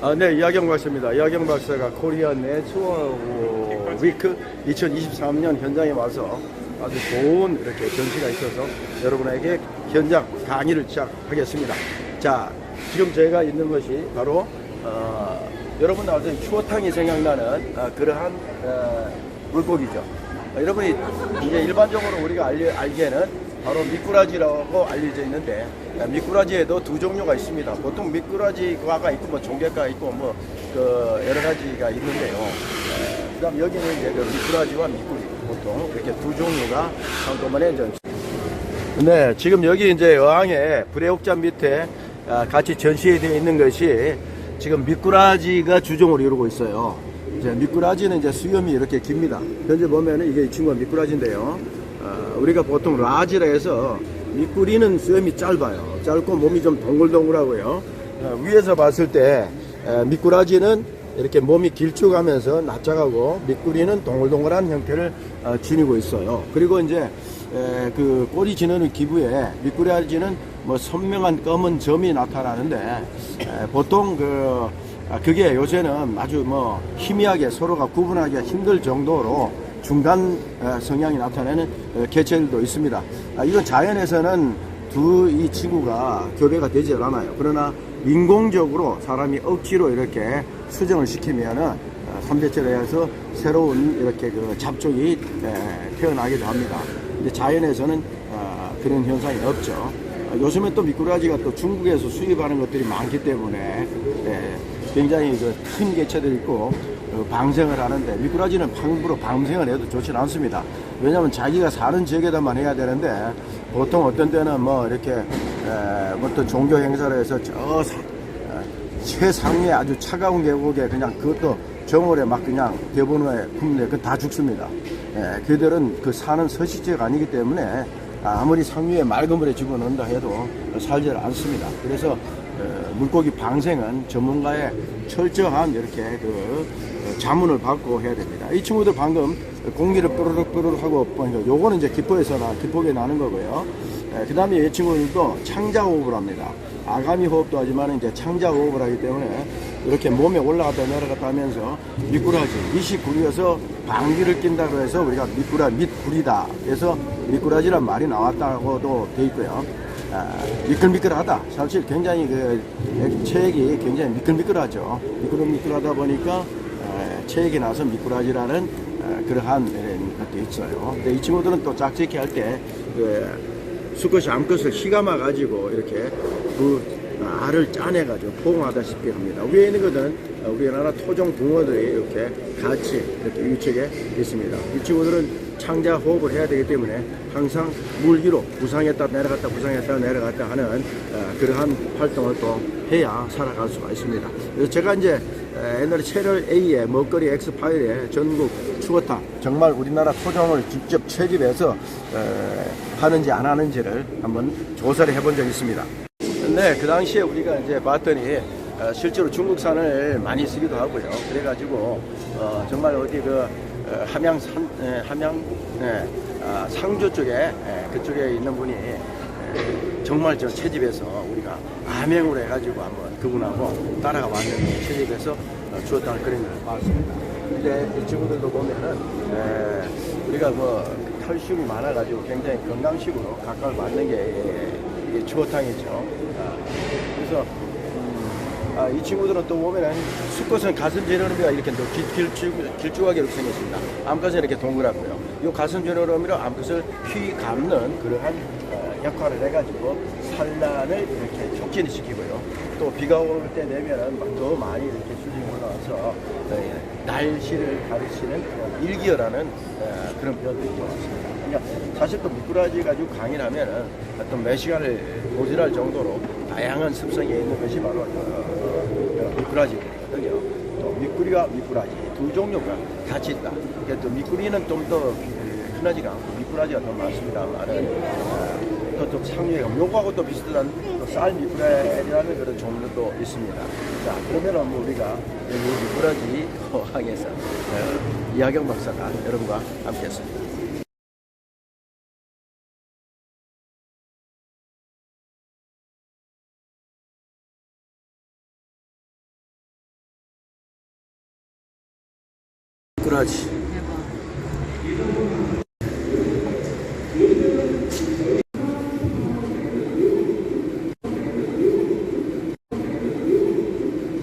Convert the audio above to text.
아, 네, 이하경 박사입니다. 이하경 박사가 코리아 내추럴 위크 2023년 현장에 와서 아주 좋은 이렇게 전시가 있어서 여러분에게 현장 강의를 시작하겠습니다. 자, 지금 제가 있는 것이 바로 어, 여러분 나와서 추어탕이 생각나는 어, 그러한 어, 물고기죠. 어, 여러분이 이제 일반적으로 우리가 알리, 알기에는 바로 미꾸라지라고 알려져 있는데 어, 미꾸라지에도 두 종류가 있습니다. 보통 미꾸라지과가 있고 뭐 종개과가 있고 뭐 그 여러 가지가 있는데요. 어, 그다음 여기는 이제 그 미꾸라지와 미꾸리 보통 이렇게 두 종류가 한꺼번에 이제 네, 지금 여기 이제 어항에 불의옥잔 밑에 아, 같이 전시되어 있는 것이 지금 미꾸라지가 주종을 이루고 있어요. 이제 미꾸라지는 이제 수염이 이렇게 깁니다. 현재 보면은 이게 이 친구가 미꾸라지인데요. 어, 우리가 보통 라지라 해서 미꾸리는 수염이 짧아요. 짧고 몸이 좀 동글동글하고요. 어, 위에서 봤을 때 에, 미꾸라지는 이렇게 몸이 길쭉하면서 납작하고 미꾸리는 동글동글한 형태를 어, 지니고 있어요. 그리고 이제 에, 그 꼬리 지느는 기부에 미꾸라지는 뭐 선명한 검은 점이 나타나는데 에, 보통 그 아, 그게 요새는 아주 뭐 희미하게 서로가 구분하기가 힘들 정도로 중간 에, 성향이 나타내는 에, 개체들도 있습니다. 아, 이건 자연에서는 두이 친구가 교배가 되지 않아요. 그러나 인공적으로 사람이 억지로 이렇게 수정을 시키면은 어, 삼대체로 해서 새로운 이렇게 그 잡종이 에, 태어나기도 합니다. 근데 자연에서는 어, 그런 현상이 없죠. 어, 요즘에 또 미꾸라지가 또 중국에서 수입하는 것들이 많기 때문에 예, 굉장히 그 큰 개체들이 있고 어, 방생을 하는데 미꾸라지는 함부로 방생을 해도 좋지는 않습니다. 왜냐하면 자기가 사는 지역에다만 해야 되는데 보통 어떤 때는 뭐 이렇게 에, 어떤 종교 행사를 해서 저 사- 어, 아주 차가운 계곡에 그냥 그것도 정월에 막 그냥 대본호에 품는데 그 다 죽습니다. 예, 그들은 그 사는 서식지가 아니기 때문에 아무리 상위에 맑은 물에 집어넣는다 해도 살지 않습니다. 그래서 어, 물고기 방생은 전문가의 철저한 이렇게 그 어, 자문을 받고 해야 됩니다. 이 친구들 방금 공기를 뾰루룩 뾰루룩 하고 보니까 요거는 이제 기포에서 나 기포에 나는 거고요. 그 다음에 이 친구들도 창자 호흡을 합니다. 아가미 호흡도 하지만 이제 창자 호흡을 하기 때문에 이렇게 몸에 올라갔다 내려갔다 하면서 미꾸라지, 밑이 구리여서 방귀를 낀다고 해서 우리가 미꾸라, 밑구리다. 그래서 미꾸라지란 말이 나왔다고도 돼 있고요. 아, 미끌미끌하다. 사실 굉장히 그 체액이 굉장히 미끌미끌하죠. 미끌미끌하다 보니까 에, 체액이 나서 미꾸라지라는 에, 그러한 이런 것도 있어요. 근데 이 친구들은 또 짝짓기 할때 그 수컷이 암컷을 휘감아 가지고 이렇게 그 알을 짜내 가지고 포옹하다시피 합니다. 위에 있는 것은 우리나라 토종 붕어들이 이렇게 같이 이렇게 위쪽에 있습니다. 이 친구들은 창자 호흡을 해야 되기 때문에 항상 물 위로 부상했다 내려갔다 부상했다 내려갔다 하는 어, 그러한 활동을 또 해야 살아갈 수가 있습니다. 그래서 제가 이제 에, 옛날에 채널 A의 먹거리 X 파일에 전국 추어탕 정말 우리나라 토종을 직접 채집해서 에, 하는지 안 하는지를 한번 조사를 해본 적이 있습니다. 네, 그 당시에 우리가 이제 봤더니 어, 실제로 중국산을 많이 쓰기도 하고요. 그래가지고 어, 정말 어디 그 어, 함양산, 에, 함양 예, 아, 상주 쪽에 예, 그쪽에 있는 분이 예, 정말 저 채집해서 우리가 암행으로 해가지고 한번 그분하고 따라가 왔는데 채집해서 어, 주었다는 그런 걸 봤습니다. 근데 이 친구들도 보면은 에, 우리가 뭐 칼슘이 많아가지고 굉장히 건강식으로 각각을 맞는 게 예, 이게 추어탕이죠. 아, 그래서 음, 아, 이 친구들은 또 보면은 수컷은 가슴 제너미가 이렇게 또 길, 길쭉, 길쭉하게 이렇게 생겼습니다. 암컷은 이렇게 동그랗고요. 이 가슴 제너미로 암컷을 휘 감는 그러한 어, 역할을 해가지고 산란을 이렇게 촉진을 시키고요. 또 비가 올때 내면은 막더 많이 이렇게 수준이 올라와서 어, 날씨를 가르치는 일기어라는 어, 그런 것 같습니다. 그러니까 사실 또 미꾸라지 가지고 강의를 하면은 어떤 몇 시간을 모자랄 정도로 다양한 습성이 있는 것이 바로 어, 미꾸라지거든요. 또 미꾸리와 미꾸라지 두 종류가 같이 있다. 그러니까 또 미꾸리는 좀 더 흔하지가 않고 미꾸라지가 더 많습니다만은 어, 또좀 상류에 요거하고 또 비슷한 또쌀 미꾸라지라는 그런 종류도 있습니다. 자 그러면은 뭐 우리가 여기 미꾸라지 어항에서 어, 이하경 박사가 여러분과 함께했습니다. 미꾸라지